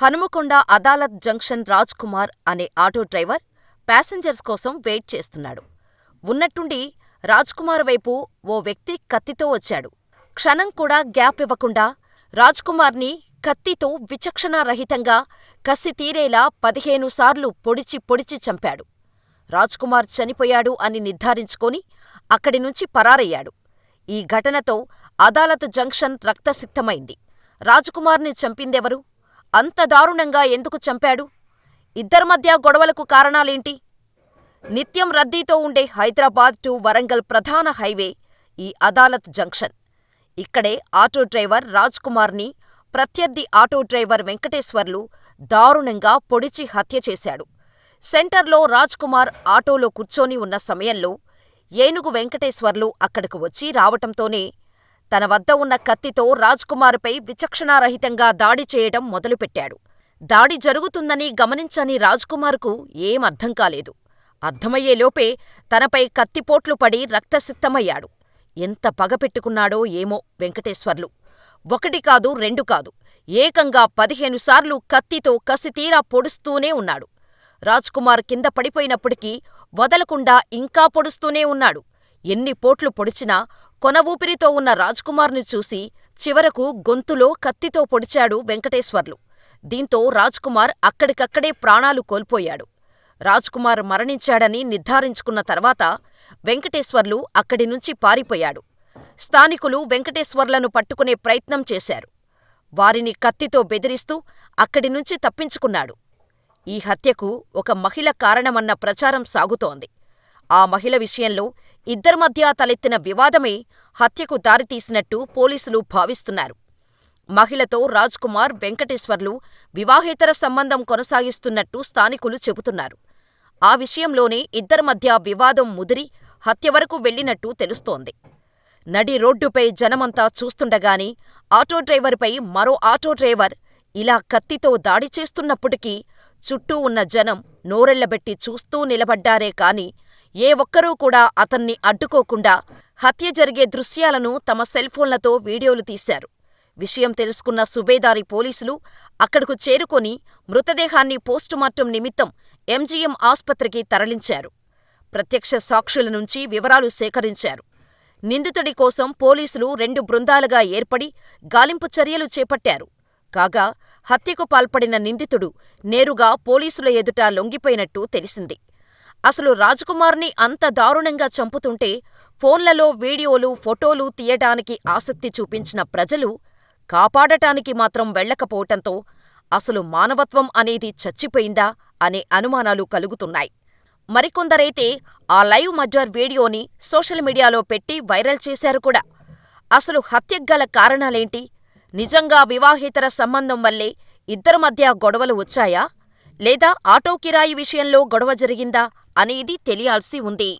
Hanumakonda Adalat junction Raj Kumar అనే auto driver passengers కోసం wait చేస్తున్నాడు. ఉన్నట్టుండి రాజ్ కుమార్ వైపు ఓ వ్యక్తి కత్తితో వచ్చాడు. క్షణం కూడా గ్యాప్ ఇవ్వకుండా రాజ్ కుమార్ని కత్తితో విచక్షణారహితంగా కసితీరేలా పదిహేను సార్లు పొడిచి పొడిచి చంపాడు. రాజ్ కుమార్ చనిపోయాడు అని నిర్ధారించుకొని అక్కడి నుంచి పరారయ్యాడు. ఈ ఘటనతో అదాలత్ జంక్షన్ రక్తసిక్తమైంది. రాజ్ కుమార్ని చంపిందెవరు? అంత దారుణంగా ఎందుకు చంపాడు? ఇద్దరి మధ్య గొడవలకు కారణాలేంటి? నిత్యం రద్దీతో ఉండే హైదరాబాద్ టు వరంగల్ ప్రధాన హైవే ఈ అదాలత్ జంక్షన్. ఇక్కడే ఆటో డ్రైవర్ రాజ్కుమార్ని ప్రత్యర్థి ఆటో డ్రైవర్ వెంకటేశ్వర్లు దారుణంగా పొడిచి హత్య చేశాడు. సెంటర్లో రాజ్ కుమార్ ఆటోలో కూర్చొని ఉన్న సమయంలో ఏనుగు వెంకటేశ్వర్లు అక్కడకు వచ్చి రావటంతోనే తన వద్ద ఉన్న కత్తితో రాజ్ విచక్షణారహితంగా దాడి చేయడం మొదలుపెట్టాడు. దాడి జరుగుతుందని గమనించని రాజ్ కుమారుకు ఏం అర్థం కాలేదు. అర్థమయ్యేలోపే తనపై కత్తిపోట్లు పడి రక్తసిక్తమయ్యాడు. ఎంత పగ పెట్టుకున్నాడో ఏమో వెంకటేశ్వర్లు. ఒకటి కాదు రెండు కాదు ఏకంగా పదిహేను సార్లు కత్తితో కసితీరా పొడుస్తూనే ఉన్నాడు. రాజ్ కుమార్ కింద పడిపోయినప్పటికీ వదలకుండా ఇంకా పొడుస్తూనే ఉన్నాడు. ఎన్ని పోట్లు పొడిచినా కొన ఊపిరితో ఉన్న రాజ్ కుమార్ని చూసి చివరకు గొంతులో కత్తితో పొడిచాడు వెంకటేశ్వర్లు. దీంతో రాజ్ కుమార్ అక్కడికక్కడే ప్రాణాలు కోల్పోయాడు. రాజ్ కుమార్ మరణించాడని నిర్ధారించుకున్న తర్వాత వెంకటేశ్వర్లు అక్కడినుంచి పారిపోయాడు. స్థానికులు వెంకటేశ్వర్లను పట్టుకునే ప్రయత్నం చేశారు. వారిని కత్తితో బెదిరిస్తూ అక్కడినుంచి తప్పించుకున్నాడు. ఈ హత్యకు ఒక మహిళ కారణమన్న ప్రచారం సాగుతోంది. ఆ మహిళ విషయంలో ఇద్దరి మధ్య తలెత్తిన వివాదమే హత్యకు దారితీసినట్టు పోలీసులు భావిస్తున్నారు. మహిళతో రాజ్ కుమార్, వెంకటేశ్వర్లు వివాహేతర సంబంధం కొనసాగిస్తున్నట్టు స్థానికులు చెబుతున్నారు. ఆ విషయంలోనే ఇద్దరి మధ్య వివాదం ముదిరి హత్య వరకు వెళ్ళినట్టు తెలుస్తోంది. నడి రోడ్డుపై జనమంతా చూస్తుండగానే ఆటో డ్రైవరుపై మరో ఆటో డ్రైవర్ ఇలా కత్తితో దాడి చేస్తున్నప్పటికీ చుట్టూ ఉన్న జనం నోరెళ్ళబెట్టి చూస్తూ నిలబడ్డారే కాని ఏ ఒక్కరూ కూడా అతన్ని అడ్డుకోకుండా హత్య జరిగే దృశ్యాలను తమ సెల్ఫోన్లతో వీడియోలు తీశారు. విషయం తెలుసుకున్న సుబేదారి పోలీసులు అక్కడకు చేరుకొని మృతదేహాన్ని పోస్టుమార్టం నిమిత్తం ఎంజీఎం ఆస్పత్రికి తరలించారు. ప్రత్యక్ష సాక్షుల నుంచి వివరాలు సేకరించారు. నిందితుడి కోసం పోలీసులు రెండు బృందాలుగా ఏర్పడి గాలింపు చర్యలు చేపట్టారు. కాగా హత్యకు పాల్పడిన నిందితుడు నేరుగా పోలీసుల ఎదుట లొంగిపోయినట్టు తెలిసింది. అసలు రాజ్కుమార్ని అంత దారుణంగా చంపుతుంటే ఫోన్లలో వీడియోలు, ఫోటోలు తీయటానికి ఆసక్తి చూపించిన ప్రజలు కాపాడటానికి మాత్రం వెళ్ళకపోవటంతో అసలు మానవత్వం అనేది చచ్చిపోయిందా అనే అనుమానాలు కలుగుతున్నాయి. మరికొందరైతే ఆ లైవ్ మర్డర్ వీడియోని సోషల్ మీడియాలో పెట్టి వైరల్ చేశారు కూడా. అసలు హత్యకు కారణాలేంటి? నిజంగా వివాహేతర సంబంధం వల్లే ఇద్దరి మధ్య గొడవలు వచ్చాయా? లేదా ఆటో కిరాయి విషయంలో గొడవ జరిగిందా అనేది తెలియాల్సి ఉంది.